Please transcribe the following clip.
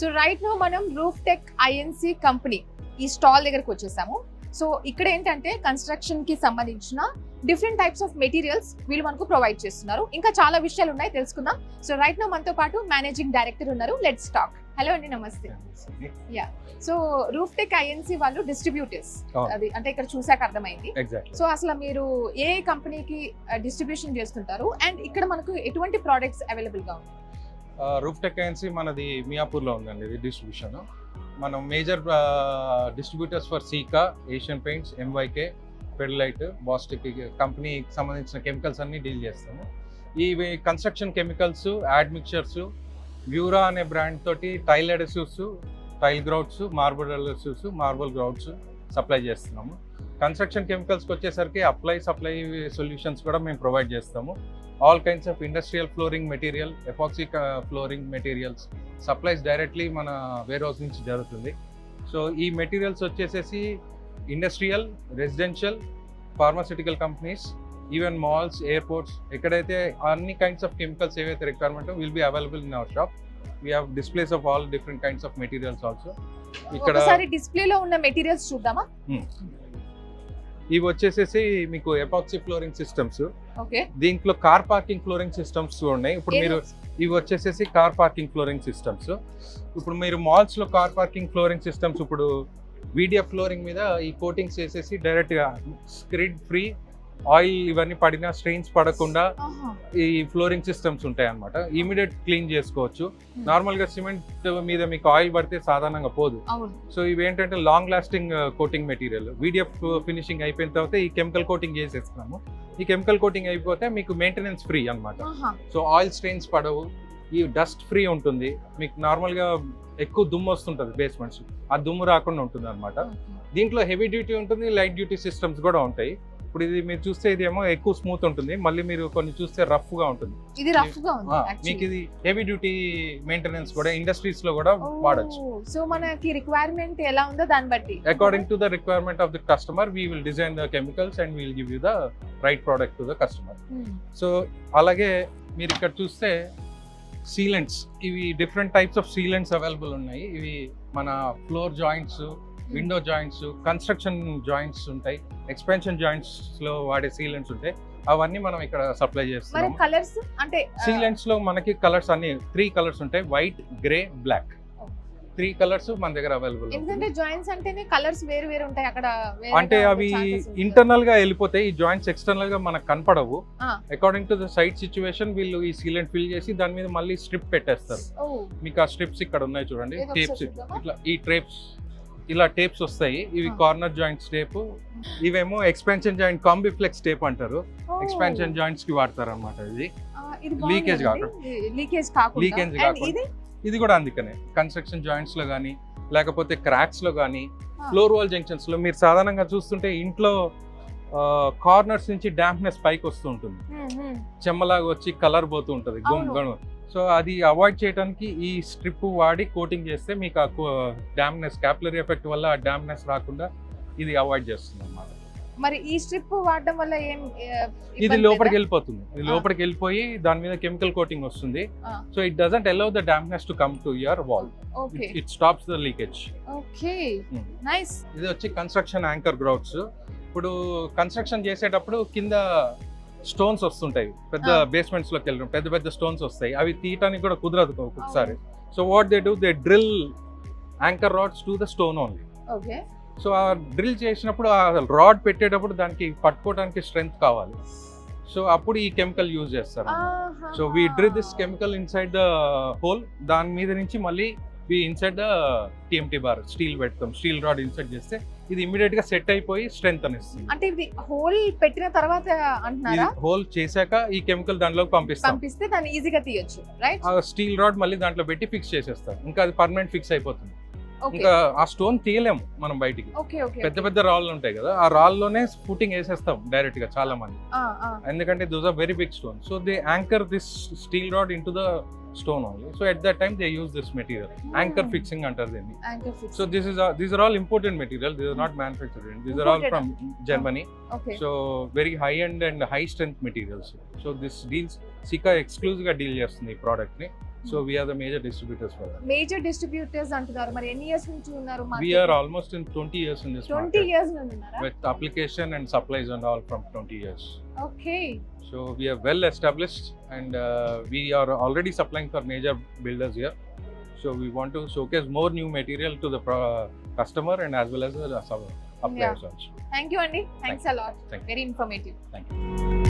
So right now మనం roof tech INC company ఈ stall దగ్గరకు వచ్చేసాము. సో ఇక్కడ ఏంటంటే కన్స్ట్రక్షన్కి సంబంధించిన డిఫరెంట్ టైప్స్ ఆఫ్ మెటీరియల్స్ వీళ్ళు మనకు ప్రొవైడ్ చేస్తున్నారు. ఇంకా చాలా విషయాలు ఉన్నాయి తెలుసుకుందాం. సో రైట్ నో మనతో పాటు మేనేజింగ్ డైరెక్టర్ ఉన్నారు. లెట్స్ టాక్ హలో అండి నమస్తే. సో రూఫ్ టెక్ ఐఎన్సి వాళ్ళు డిస్ట్రిబ్యూటర్స్ అవును. అది అంటే ఇక్కడ చూసాక అర్థమైంది. సో అసలు మీరు ఏ కంపెనీకి డిస్ట్రిబ్యూషన్ చేస్తుంటారు? అండ్ ఇక్కడ మనకు ఎటువంటి ప్రోడక్ట్స్ అవైలబుల్గా ఉన్నాయి? రూఫ్ టెక్ ఏజెన్సీ మనది మియాపూర్లో ఉందండి ఇది డిస్ట్రిబ్యూషన్ మనం major distributors for Sika Asian Paints MYK Pidilite Bostik కంపెనీకి సంబంధించిన కెమికల్స్ అన్నీ డీల్ చేస్తాము. ఇవి కన్స్ట్రక్షన్ కెమికల్స్ యాడ్ మిక్చర్స్ వ్యూరా అనే బ్రాండ్ తోటి tile adhesives tile grouts marble adhesives marble grouts supply చేస్తున్నాము. కన్స్ట్రక్షన్ కెమికల్స్కి వచ్చేసరికి అప్లై సప్లై సొల్యూషన్స్ కూడా మేము ప్రొవైడ్ చేస్తాము. All kinds of industrial flooring material epoxy flooring materials supplies directly మన వేర్ హౌస్ నుంచి జరుగుతుంది. సో ఈ మెటీరియల్స్ వచ్చేసేసి industrial residential pharmaceutical companies even malls airports ఎక్కడైతే అన్ని కైండ్స్ ఆఫ్ కెమికల్స్ ఏవైతే requirement will be available in our shop we have displays of all different kinds of materials also ఇక్కడ ఒకసారి display లో ఉన్న మెటీరియల్స్ చూద్దామా? ఇవి వచ్చేసేసి మీకు ఎపాక్సీ ఫ్లోరింగ్ సిస్టమ్స్. దీంట్లో కార్ పార్కింగ్ ఫ్లోరింగ్ సిస్టమ్స్ ఉన్నాయి. ఇప్పుడు మీరు ఇవి వచ్చేసేసి కార్ పార్కింగ్ ఫ్లోరింగ్ సిస్టమ్స్. ఇప్పుడు మీరు malls లో కార్ పార్కింగ్ ఫ్లోరింగ్ సిస్టమ్స్ ఇప్పుడు వీడిఎఫ్ ఫ్లోరింగ్ మీద ఈ కోటింగ్స్ వేసేసి డైరెక్ట్గా స్క్రిడ్ ఫ్రీ ఆయిల్ ఇవన్నీ పడినా స్ట్రెయిన్స్ పడకుండా ఈ ఫ్లోరింగ్ సిస్టమ్స్ ఉంటాయి అనమాట ఇమీడియట్ క్లీన్ చేసుకోవచ్చు. నార్మల్గా సిమెంట్ మీద మీకు ఆయిల్ పడితే సాధారణంగా పోదు. సో ఇవి ఏంటంటే long lasting coating material VDF finishing అయిపోయిన తర్వాత ఈ కెమికల్ కోటింగ్ చేసేస్తున్నాము. ఈ కెమికల్ కోటింగ్ అయిపోతే మీకు మెయింటెనెన్స్ ఫ్రీ అన్నమాట. ఆహా. సో ఆయిల్ స్ట్రెయిన్స్ పడవు. ఈ డస్ట్ ఫ్రీ ఉంటుంది. మీకు నార్మల్గా ఎక్కువ దుమ్ము వస్తుంటుంది బేస్మెంట్స్ ఆ దుమ్ము రాకుండా ఉంటుంది అనమాట దీంట్లో హెవీ డ్యూటీ ఉంటుంది లైట్ డ్యూటీ సిస్టమ్స్ కూడా ఉంటాయి. ఇప్పుడు ఇది మీరు చూస్తే ఇది ఏమో ఎక్కువ స్మూత్ ఉంటుంది. మళ్ళీ మీరు కొన్ని చూస్తే రఫ్గా ఉంటుంది. ఇది రఫ్గా ఉంది. మీకు ఇది హెవీ డ్యూటీ మెయింటెనెన్స్ కూడా ఇండస్ట్రీస్లో కూడా వాడచ్చు. సో మనకి రిక్వైర్మెంట్ ఎలా ఉందో దాన్ని బట్టి. The requirement of the customer we will design the chemicals and we will give you the right product to the customer. Hmm. So అలాగే మీరు ఇక్కడ చూస్తే సీలెంట్స్ ఇవి different types of sealants available ఉన్నాయి. ఇవి మన floor joints window joints construction joints ఉంటాయి expansion జాయింట్స్లో వాడే సీలెంట్స్ ఉంటాయి. అవన్నీ మనం ఇక్కడ సప్లై చేస్తున్నాం కలర్స్ అంటే సీలెంట్స్లో మనకి కలర్స్ అన్ని త్రీ కలర్స్ ఉంటాయి white grey black. Three colours మన దగ్గర అవైలబుల్ ఎందుకంటే జాయింట్స్ అంటేనే కలర్స్ వేరు వేరు ఉంటాయి అక్కడ అంటే అవి. ఇంటర్నల్గా వెళ్ళిపోతాయి ఈ జాయింట్స్ ఎక్స్టర్నల్గా మనకు కనపడవు. According to the site situation వీళ్ళు ఈ సీలెంట్ ఫిల్ చేసి దాని మీద మళ్ళీ స్ట్రిప్ పెట్టేస్తారు. మీకు ఆ స్ట్రిప్స్ ఇక్కడ ఉన్నాయి చూడండి టేప్స్? ఇట్లా ఈ టేప్స్ ఇలా టేప్స్ వస్తాయి. ఇవి. కార్నర్ జాయింట్స్ టేప్ ఇవేమో ఎక్స్పాన్షన్ జాయింట్ కాంబిఫ్లెక్స్ టేప్ అంటారు. ఎక్స్పాన్షన్ జాయింట్స్కి వాడతారు అనమాట ఇది లీకేజ్ కాకుండా. And కాకుండా. ఇది? కూడా అందుకనే. కన్స్ట్రక్షన్ జాయింట్స్లో కానీ లేకపోతే క్రాక్స్లో కానీ. ఫ్లోర్ వాల్ జంక్షన్స్లో మీరు సాధారణంగా చూస్తుంటే ఇంట్లో కార్నర్స్ నుంచి డాంప్నెస్ పైకి వస్తూ ఉంటుంది. చెమ్మలాగా వచ్చి కలర్ పోతూ ఉంటుంది. గణు సో అది అవాయిడ్ చేయడానికి ఈ స్ట్రిప్ వాడి కోటింగ్ చేస్తే మీకు ఆ డామ్నెస్ క్యాపిలరీ ఎఫెక్ట్ వల్ల ఆ డామ్నెస్ రాకుండా ఇది అవాయిడ్ చేస్తుంది అన్నమాట మరి ఈ స్ట్రిప్ వాడడం వల్ల ఏం ఇది లోపలికి? వెళ్ళిపోతుంది ఇది. లోపలికి వెళ్ళిపోయి దాని మీద కెమికల్ కోటింగ్ వస్తుంది. So it doesn't allow the dampness to come to your wall it stops the leakage okay. Nice ఇది వచ్చి కన్స్ట్రక్షన్ యాంకర్ గ్రౌడ్స్ ఇప్పుడు కన్స్ట్రక్షన్ చేసేటప్పుడు కింద స్టోన్స్ వస్తుంటాయి. పెద్ద. బేస్మెంట్స్లోకి వెళ్ళడం పెద్ద పెద్ద స్టోన్స్ వస్తాయి. అవి తీయటానికి కూడా కుదరదు ఒక్కొక్కసారి so what they do they drill anchor rods to the stone only okay. So ఆ డ్రిల్ చేసినప్పుడు ఆ రాడ్ పెట్టేటప్పుడు దానికి పట్టుకోవడానికి స్ట్రెంగ్త్ కావాలి. సో అప్పుడు ఈ కెమికల్ యూజ్ చేస్తారు so we drill this chemical inside the hole దాని మీద నుంచి మళ్ళీ we inside the TMT bar steel పెడతాం. స్టీల్ రాడ్ ఇన్సైడ్ చేస్తే ఇది ఇమీడియట్గా సెట్ అయిపోయి స్ట్రెంగ్త్ అనిస్తుంది. అంటే ఇది హోల్ పెట్టిన తర్వాత అంటున్నారా? హోల్ చేశాక ఈ కెమికల్ దాంట్లోకి పంపిస్తాం. పంపిస్తే దాన్ని ఈజీగా తీయొచ్చు రైట్ ఆ స్టీల్ రాడ్ మళ్ళీ దాంట్లో పెట్టి ఫిక్స్ చేసేస్తాం ఇంకా అది పర్మనెంట్ ఫిక్స్ అయిపోతుంది. ఇంకా ఆ స్టోన్ తీయలేము మనం బయటికి. పెద్ద పెద్ద రాళ్ళు ఉంటాయి కదా ఆ రాళ్ళలోనే ఫుటింగ్ వేసేస్తాం డైరెక్ట్గా చాలా మంది. ఎందుకంటే those are very big stone. So they anchor this steel rod in to the stone only. So at that time they use this material. Anchor fixing అంటారు దీన్ని. So this is these are all important material. These are not manufactured. These are all from Germany so very high and and high strength materials. So this deals Sika ఎక్స్క్లూజివ్గా deal చేస్తుంది ఈ ప్రోడక్ట్ని so we are the major distributors for major distributors అంటున్నారు మరి ఎన్ని years నుంచి ఉన్నారు we are almost in twenty years in this twenty years నుండి ఉన్నారా with application and supplies and all from 20 years. Okay So we are well established and uh, we are already supplying for major builders here. So we want to showcase more new material to the pro- customer and as well as the sub- suppliers also. Thank you అండి thanks Thank you. Very informative Thank you.